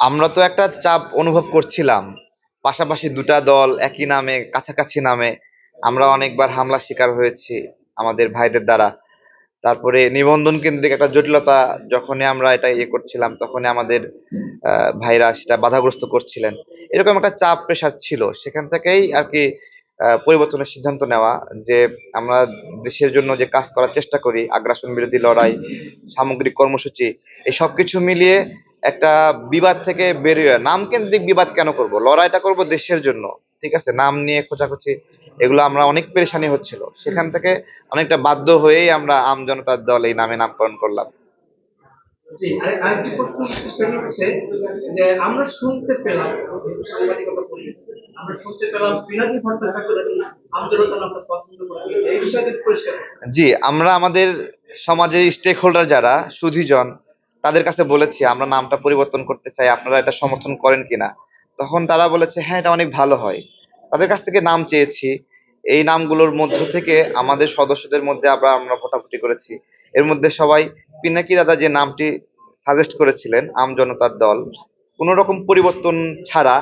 আমরা তো একটা চাপ অনুভব করছিলাম। পাশাপাশি দুটা দল একই নামে, কাছাকাছি নামে আমরা অনেকবার হামলার শিকার হয়েছি আমাদের ভাইদের দ্বারা। তারপরে নিবন্ধন কেন্দ্রিক একটা জটিলতা, যখনই আমরা এটা ইয়ে করছিলাম, তখনই আমাদের ভাইরা সেটা বাধাগ্রস্ত করছিলেন। এরকম একটা চাপ প্রেশার ছিল। সেখান থেকেই আর কি পরিবর্তনের সিদ্ধান্ত নেওয়া যে আমরা দেশের জন্য যে কাজ করার চেষ্টা করি, আগ্রাসন বিরোধী লড়াই, সামগ্রিক কর্মসূচি এই সব কিছু মিলিয়ে একটা বিবাদ থেকে বেরিয়ে নাম কেন্দ্রিক বিবাদ কেন করব? লড়াইটা করব দেশের জন্য। ঠিক আছে? নাম নিয়ে খোঁচাখুচি এগুলো আমরা অনেক পেরেশানি হচ্ছিল। সেখান থেকে অনেকটা বাধ্য হয়েই আমরা আম জনতার দল এই নামে নামকরণ করলাম। আরেকটি প্রশ্ন হচ্ছে যে আমরা শুনতে পেলাম সাংবাদিকতা আমরা শুনতে পেলাম ভট্টাচার্য। জি আমরা আমাদের সমাজের স্টেক হোল্ডার যারা সুধীজন তাদের কাছে বলেছি, আমরা নামটা পরিবর্তন করতে চাই, আপনারা এটা সমর্থন করেন কিনা? তখন তারা বলেছে হ্যাঁ এটা অনেক ভালো হয়। তাদের কাছ থেকে নাম চেয়েছি। এই নামগুলোর মধ্য থেকে আমাদের সদস্যদের মধ্যে আবার আমরা ভোটাভুটি করেছি। এর মধ্যে সবাই পিনাকি দাদা যে নামটি সাজেস্ট করেছিলেন, আম জনতার দল কোনো রকম পরিবর্তন ছাড়া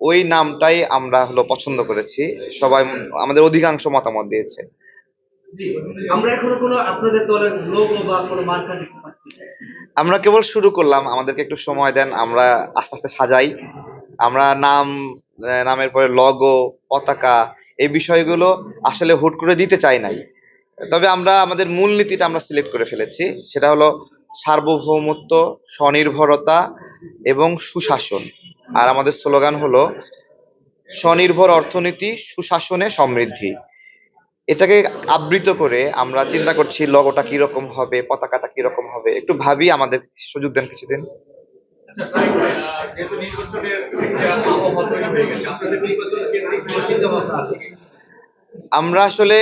ওই নামটাই আমরা হলো পছন্দ করেছি। সবাই আমাদের অধিকাংশ মতামত দিয়েছে। আমরা এখনও কোনো আপনাদের দলের লোগো বা কোনো মার্কা দেখতে পাচ্ছি। আমরা কেবল শুরু করলাম, আমাদেরকে একটু সময় দেন, আমরা আস্তে আস্তে সাজাই। আমরা নাম নামের পরে লগো পতাকা, এই বিষয়গুলো আসলে হুট করে দিতে চাই নাই। তবে আমরা, আমাদের মূলনীতিটা আমরা সিলেক্ট করে ফেলেছি, সেটা হলো সার্বভৌমত্ব, স্বনির্ভরতা এবং সুশাসন। আর আমাদের স্লোগান হলো, স্বনির্ভর অর্থনীতি, সুশাসনে সমৃদ্ধি। এটাকে আবৃত করে আমরা চিন্তা করছি লগোটা কীরকম হবে পতাকাটা কীরকম হবে। একটু ভাবি আমাদের সুযোগ দেন কিছুদিন। আচ্ছা আমরা আসলে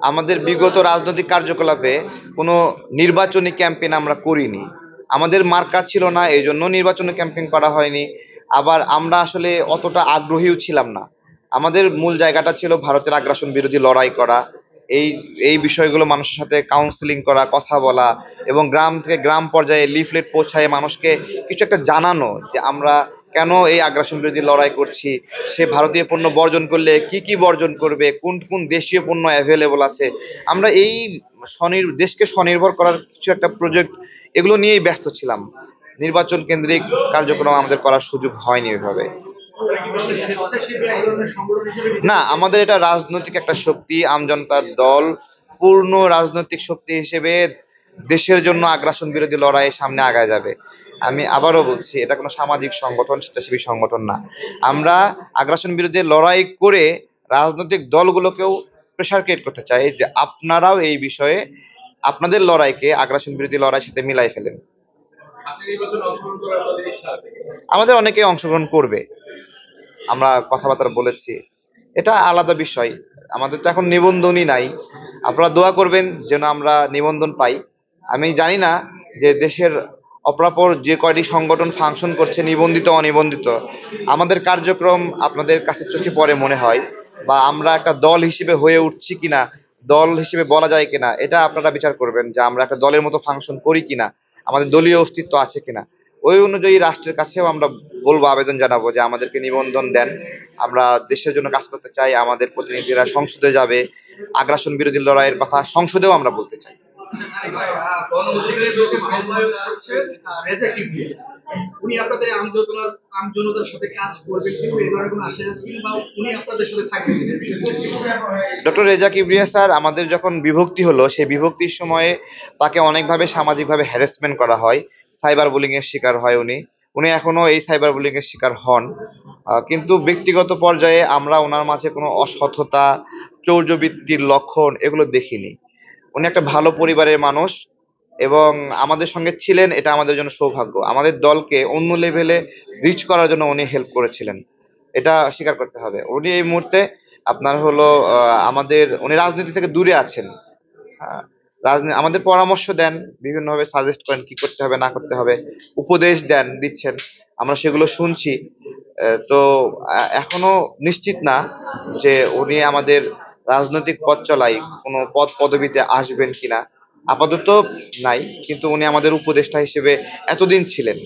আমাদের বিগত রাজনৈতিক কার্যকলাপে কোনো নির্বাচনী ক্যাম্পেইন আমরা করিনি। আমাদের মার্কা ছিল না এই জন্য নির্বাচনী ক্যাম্পেইন করা হয়নি। আবার আমরা আসলে অতটা আগ্রহীও ছিলাম না। আমাদের মূল জায়গাটা ছিল ভারতের আগ্রাসন বিরোধী লড়াই করা। এই এই বিষয়গুলো মানুষের সাথে কাউন্সিলিং করা, কথা বলা এবং গ্রাম থেকে গ্রাম পর্যায়ে লিফলেট পৌঁছায় মানুষকে কিছু একটা জানানো যে আমরা কেন এই আগ্রাসন বিরোধী লড়াই করছি, সে ভারতীয় পণ্য বর্জন করলে কি কি বর্জন করবে, কোন কোন দেশীয় পণ্য অ্যাভেলেবল আছে। আমরা এই স্বনির, দেশকে স্বনির্ভর করার কিছু একটা প্রজেক্ট এগুলো নিয়েই ব্যস্ত ছিলাম। নির্বাচন কেন্দ্রিক কার্যক্রম আমাদের করার সুযোগ হয়নি ওইভাবে। না আমাদের এটা রাজনৈতিক একটা শক্তি আমজনতার দল পূর্ণ রাজনৈতিক শক্তি হিসেবে দেশের জন্য আগ্রাসন বিরোধী লড়াইয়ের সামনে আগায় যাবে। আমি আবারও বলছি এটা কোনো সামাজিক সংগঠন স্বেচ্ছাসেবী সংগঠন না। আমরা আগ্রাসন বিরোধী লড়াই করে রাজনৈতিক দলগুলোকেও প্রেশার ক্রিয়েট করতে চাই যে আপনারাও এই বিষয়ে আপনাদের লড়াইকে আগ্রাসন বিরোধী লড়াইয়ের সাথে মিলাই ফেলেন? আমাদের অনেকেই অংশগ্রহণ করবে। আমরা কথাবার্তা বলেছি। এটা আলাদা বিষয়। আমাদের তো এখন নিবন্ধনই নাই। আপনারা দোয়া করবেন যেন আমরা নিবন্ধন পাই। আমি জানি না যে দেশের অপরাপর যে কয়টি সংগঠন ফাংশন করছে, নিবন্ধিত, অনিবন্ধিত, আমাদের কার্যক্রম আপনাদের কাছে চোখে পড়ে মনে হয় বা আমরা একটা দল হিসেবে হয়ে উঠছি কিনা, দল হিসেবে বলা যায় কিনা, এটা আপনারা বিচার করবেন যে আমরা একটা দলের মতো ফাংশন করি কিনা, আমাদের দলীয় অস্তিত্ব আছে কিনা। ওই অনুযায়ী রাষ্ট্রের কাছেও আমরা বলব আবেদন জানাব যে আমাদেরকে নিবন্ধন দেন। আমরা দেশের জন্য কাজ করতে চাই আমাদের প্রতিনিধিরা সংসদে যাবে আগ্রাসন বিরোধী লড়াইয়ের কথা সংসদেও আমরা বলতে চাই। আহ, গণঅধিকারের প্রথম আহ্বায়ক হচ্ছেন আহ, রেজা কিবরিয়া উনি আপনাদের আমজনতার আমজনতার সাথে কাজ করবেন কিন্তু এই কোনো আশা আছে কিংবা উনি আপনাদের সাথে থাকবেন কিনা? এই বিষয়ে ডক্টর রেজা কিবরিয়া স্যার আমাদের যখন বিভক্তি হলো সেই বিভক্তির সময়ে তাকে অনেকভাবে সামাজিকভাবে হ্যারাসমেন্ট করা হয়। সাইবার বুলিং এর শিকার হয় উনি। উনি এখনও এই সাইবার বুলিং এর শিকার হন। কিন্তু ব্যক্তিগত পর্যায়ে আমরা ওনার মাঝে কোনো অসততা চৌর্যবৃত্তির লক্ষণ এগুলো দেখিনি। উনি একটা ভালো পরিবারের মানুষ এবং আমাদের সঙ্গে ছিলেন, এটা আমাদের জন্য সৌভাগ্য। আমাদের দলকে অন্য লেভেলে রিচ করার জন্য উনি হেল্প করেছিলেন। এটা স্বীকার করতে হবে। উনি এই মুহূর্তে আপনার হলো আমাদের, উনি রাজনীতি থেকে দূরে আছেন। আমাদের পরামর্শ দেন, বিভিন্নভাবে সাজেস্ট করেন কি করতে হবে, না করতে হবে, উপদেশ দেন, দিচ্ছেন। আমরা সেগুলো শুনছি। তো এখনও নিশ্চিত না যে উনি আমাদের রাজনৈতিক পথ চলাই কোনো পদ, পদবিতে আসবেন কিনা। আপাতত নাই, কিন্তু উনি আমাদের উপদেষ্টা হিসেবে এতদিন ছিলেন।